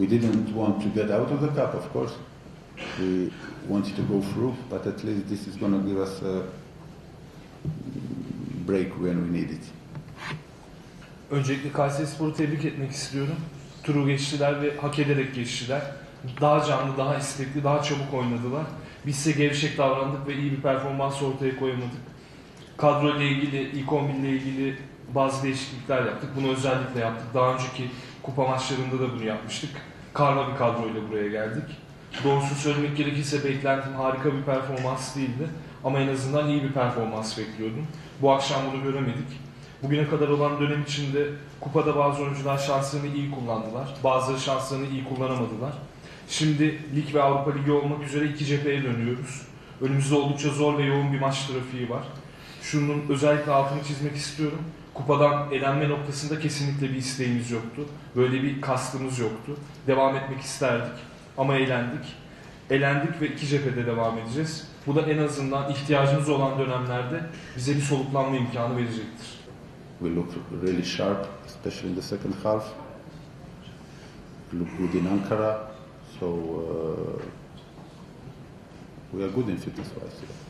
We didn't want to get out of the cup, of course. We wanted to go through, but at least this is going to give us a break when we need it. Öncelikle Kayserispor'u tebrik etmek istiyorum. Turu geçtiler ve hak ederek geçtiler. Daha canlı, daha istekli, daha çabuk oynadılar. Biz ise gevşek davrandık ve iyi bir performans ortaya koyamadık. Kadro ile ilgili, ilk 11 ile ilgili bazı değişiklikler yaptık. Bunu özellikle yaptık. Daha önceki kupa maçlarında da bunu yapmıştık. Karma bir kadroyla buraya geldik. Doğrusu söylemek gerekirse beklentim harika bir performans değildi. Ama en azından iyi bir performans bekliyordum. Bu akşam bunu göremedik. Bugüne kadar olan dönem içinde kupada bazı oyuncular şanslarını iyi kullandılar. Bazıları şanslarını iyi kullanamadılar. Şimdi lig ve Avrupa Ligi olmak üzere iki cepheye dönüyoruz. Önümüzde oldukça zor ve yoğun bir maç trafiği var. Şunun özellikle altını çizmek istiyorum. Kupadan elenme noktasında kesinlikle bir isteğimiz yoktu. Böyle bir kastımız yoktu. Devam etmek isterdik ama elendik. Elendik ve iki cephede devam edeceğiz. Bu da en azından ihtiyacımız olan dönemlerde bize bir soluklanma imkanı verecektir. We look really sharp, especially in the second half. We look good in Ankara, so uh, we are good in fitness-wise. yeah.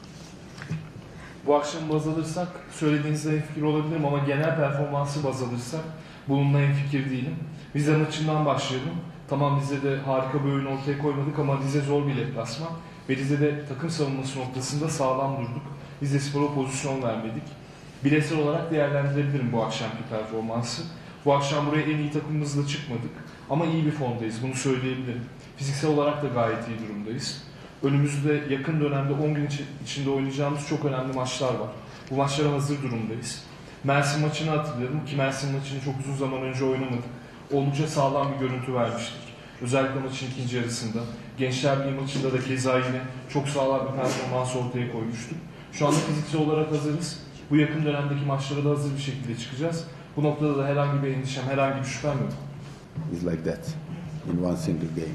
Bu akşam baz alırsak söylediğinizde fikir olabilirim ama genel performansı baz alırsak bununla en fikir değilim. Rize maçından başlayalım. Tamam Rize'de harika bir oyun ortaya koymadık ama Rize zor bir deplasman. Ve Rize'de takım savunması noktasında sağlam durduk. Rize Spor'a pozisyon vermedik. Bireysel olarak değerlendirebilirim bu akşamki performansı. Bu akşam buraya en iyi takımımızla çıkmadık. Ama iyi bir formdayız, bunu söyleyebilirim. Fiziksel olarak da gayet iyi durumdayız. Önümüzde yakın dönemde 10 gün içi- içinde oynayacağımız çok önemli maçlar var. Bu maçlara hazır durumdayız. Mersin maçını hatırlıyorum ki Mersin maçını çok uzun zaman önce oynamadık. Oldukça sağlam bir görüntü vermiştik. Özellikle maçın ikinci yarısında. Gençler Birliği maçında da keza yine çok sağlam bir performans ortaya koymuştuk. Şu anda fiziksel olarak hazırız. Bu yakın dönemdeki maçlara da hazır bir şekilde çıkacağız. Bu noktada da herhangi bir endişem, herhangi bir şüphem yok. It's like that in one single game.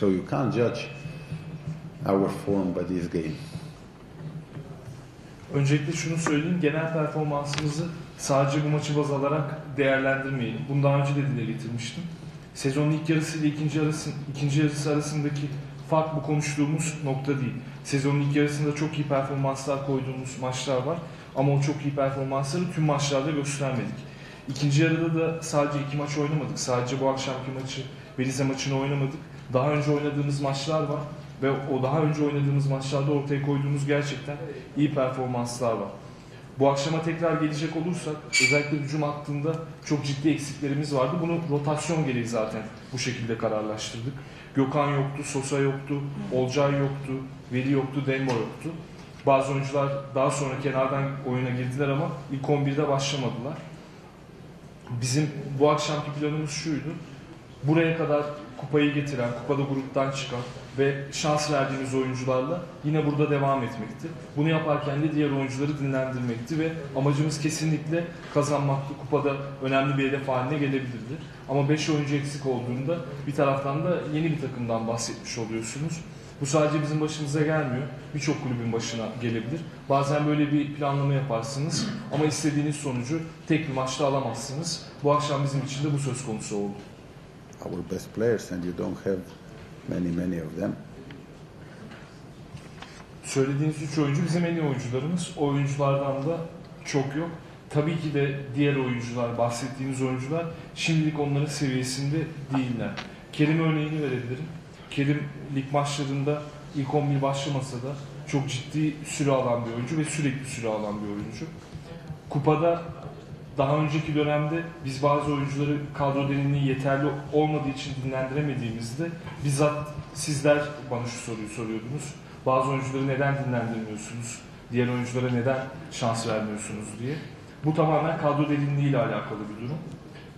So you can't judge our form by this game. Öncelikle şunu söyleyeyim, genel performansımızı sadece bu maçı baz alarak değerlendirmeyelim. Bunu daha önce de dile getirmiştim. Sezonun ilk yarısı ile ikinci yarısı, ikinci yarısı arasındaki fark bu konuştuğumuz nokta değil. Sezonun ilk yarısında çok iyi performanslar koyduğumuz maçlar var. Ama o çok iyi performansları tüm maçlarda göstermedik. İkinci yarıda da sadece iki maç oynamadık. Sadece bu akşamki maçı ve Rize maçını oynamadık. Daha önce oynadığımız maçlar var. Ve o daha önce oynadığımız maçlarda ortaya koyduğumuz gerçekten iyi performanslar var. Bu akşama tekrar gelecek olursak özellikle hücum hattında çok ciddi eksiklerimiz vardı. Bunu rotasyon gereği zaten bu şekilde kararlaştırdık. Gökhan yoktu, Sosa yoktu, Olcay yoktu, Veli yoktu, Dembo yoktu. Bazı oyuncular daha sonra kenardan oyuna girdiler ama ilk 11'de başlamadılar. Bizim bu akşamki planımız şuydu. Buraya kadar kupayı getiren, kupada gruptan çıkan ve şans verdiğimiz oyuncularla yine burada devam etmekti. Bunu yaparken de diğer oyuncuları dinlendirmekti ve amacımız kesinlikle kazanmaktı. Kupada önemli bir hedef haline gelebilirdi. Ama 5 oyuncu eksik olduğunda bir taraftan da yeni bir takımdan bahsetmiş oluyorsunuz. Bu sadece bizim başımıza gelmiyor. Birçok kulübün başına gelebilir. Bazen böyle bir planlama yaparsınız ama istediğiniz sonucu tek bir maçta alamazsınız. Bu akşam bizim için de bu söz konusu oldu. Our best players, and you don't have many, many of them. Söylediğiniz üç oyuncu bizim en iyi oyuncularımız. Oyunculardan da çok yok. Tabii ki de diğer oyuncular, bahsettiğiniz oyuncular şimdilik onların seviyesinde değiller. Kerim örneğini verebilirim. Kerim lig maçlarında ilk 11 başlamasa da çok ciddi süre alan bir oyuncu ve sürekli süre alan bir oyuncu. Kupada daha önceki dönemde biz bazı oyuncuları kadro derinliği yeterli olmadığı için dinlendiremediğimizde bizzat sizler bana şu soruyu soruyordunuz. Bazı oyuncuları neden dinlendirmiyorsunuz? Diğer oyunculara neden şans vermiyorsunuz diye. Bu tamamen kadro derinliği ile alakalı bir durum.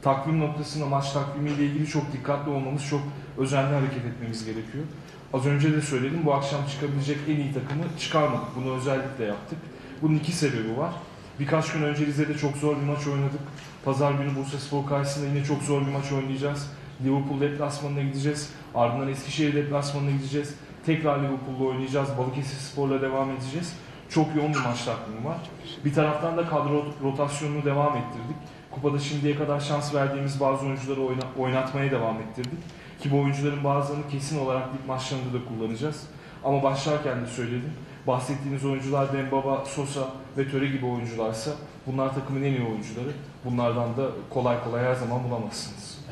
Takvim noktasında maç takvimiyle ilgili çok dikkatli olmamız, çok özenli hareket etmemiz gerekiyor. Az önce de söyledim bu akşam çıkabilecek en iyi takımı çıkarmadık. Bunu özellikle yaptık. Bunun iki sebebi var. Birkaç gün önce Rize'de çok zor bir maç oynadık. Pazar günü Bursa Spor karşısında yine çok zor bir maç oynayacağız. Liverpool deplasmanına gideceğiz. Ardından Eskişehir deplasmanına gideceğiz. Tekrar Liverpool'la oynayacağız. Balıkesir Spor'la devam edeceğiz. Çok yoğun bir maç takvimi var. Bir taraftan da kadro rotasyonunu devam ettirdik. Kupada şimdiye kadar şans verdiğimiz bazı oyuncuları oyna- oynatmaya devam ettirdik. Ki bu oyuncuların bazılarını kesin olarak lig maçlarında da kullanacağız. Ama başlarken de söyledim. Bahsettiğiniz oyuncular Dembaba, Sosa ve Töre gibi oyuncularsa bunlar takımın en iyi oyuncuları. Bunlardan da kolay kolay her zaman bulamazsınız.